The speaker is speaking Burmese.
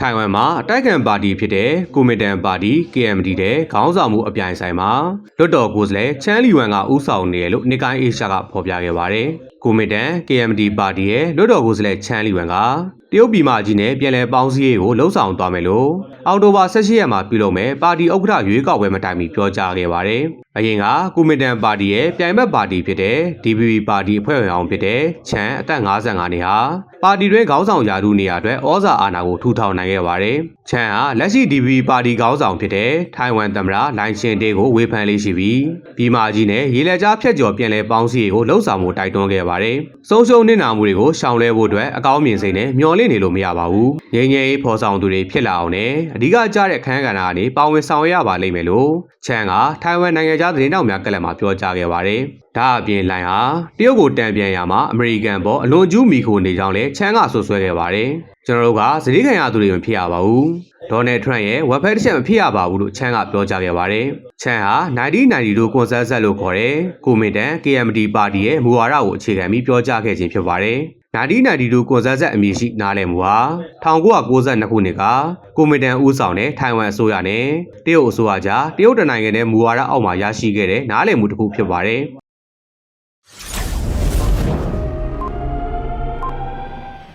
ထိုင်ဝမ်မှာအတိုက်ခံပါတီဖြစ်တဲ့ကိုမင်တန်ပါတီ KMT တဲ့ခေါင်းဆောင်မှုအပြိုင်ဆိုင်မှာလွတ်တော်ကိုယ်စားလှယ်ချမ်းလီဝမ်ကဥဆောင်နေတယ်လို့နိကိုင်းအေရှာကဖော်ပြခဲ့ပါတယ်။ကိုမင်တန် KMT ပါတီရဲ့လွတ်တော်ကိုယ်စားလှယ်ချမ်းလီဝမ်ကတရုတ်ပြည်မကြီးနဲ့ပြည်လဲပေါင်းစည်းရေးကိုလှုံ့ဆော်သွားမယ်လို့အောက်တိုဘာ16ရက်မှာပြုလုပ်မယ်ပါတီဥက္ကဋ္ဌရွေးကောက်ပွဲမတိုင်မီပြောကြားခဲ့ပါတယ်။အရင်ကကိုမင်တန်ပါတီရဲ့ပြိုင်ဘက်ပါတီဖြစ်တဲ့ DPP ပါတီအဖွဲ့ဝင်အောင်ဖြစ်တဲ့ချမ်းအသက်55နှစ်ဟာပါတီတွင်ခေါင်းဆောင်ရာထူးနေရာအတွက်ဩဇာအာဏာကိုထူထောင်နိုင်ခဲ့ပါတယ်။ချမ်းဟာလက်ရှိ DPP ပါတီခေါင်းဆောင်ဖြစ်တဲ့ထိုင်ဝမ်သမ္မတလိုင်ရှင်တေးကိုဝေဖန်လေးရှိပြီးပြည်မကြီးနဲ့ရေလက်ကြားဖြတ်ကျော်ပြန်လဲပေါင်းစည်းရေးကိုလှုံ့ဆော်မှုတိုက်တွန်းခဲ့ပါတယ်။ဆုံးရှုံးနစ်နာမှုတွေကိုရှောင်လွှဲဖို့အတွက်အကောင်းမြင်စိတ်နဲ့မျှော်လင့်နေလို့မရပါဘူး။ငြိမ်းချမ်းရေးဖော်ဆောင်သူတွေဖြစ်လာအောင်နဲ့အဓိကကျတဲ့အခမ်းကဏ္ဍကနေပါဝင်ဆောင်ရွက်ရပါလိမ့်မယ်လို့ချန်ကထိုင်ဝမ်နိုင်ငံသားသတင်းတောက်များကလပ်မှာပြောကြားခဲ့ပါတယ်။ဒါအပြင်လိုင်ဟာတရုတ်ကိုတံပြန်ရမှာအမေရိကန်ပေါ်အလွန်ကျူးမိခိုနေကြောင်းလည်းချန်ကဆွဆွဲခဲ့ပါတယ်။ ကျွန်တော်တို့ကစတိခံရသူတွေမဖြစ်ရပါဘူး။ဒေါ်နယ်ထရန့်ရဲ့ဝက်ဖက်တစ်ချက်မဖြစ်ရပါဘူးလို့ချန်ကပြောကြားခဲ့ပါတယ်။ချန်ဟာ1992ကွန်ဆာဆက်လို့ခေါ်တဲ့ကိုမင်တန် KMT ပါတီရဲ့မူဝါဒကိုအခြေခံပြီးပြောကြားခဲ့ခြင်းဖြစ်ပါတယ်။1992ကွန်ဆာဆက်အမည်ရှိနားလည်မှုဟာ1992ခုနှစ်ကကိုမင်တန်ဦးဆောင်တဲ့ထိုင်ဝမ်အစိုးရနဲ့တရုတ်အစိုးရကြားတရုတ်တနိုင်ငံနဲ့မူဝါဒအောက်မှာရရှိခဲ့တဲ့နားလည်မှုတစ်ခုဖြစ်ပါတယ်။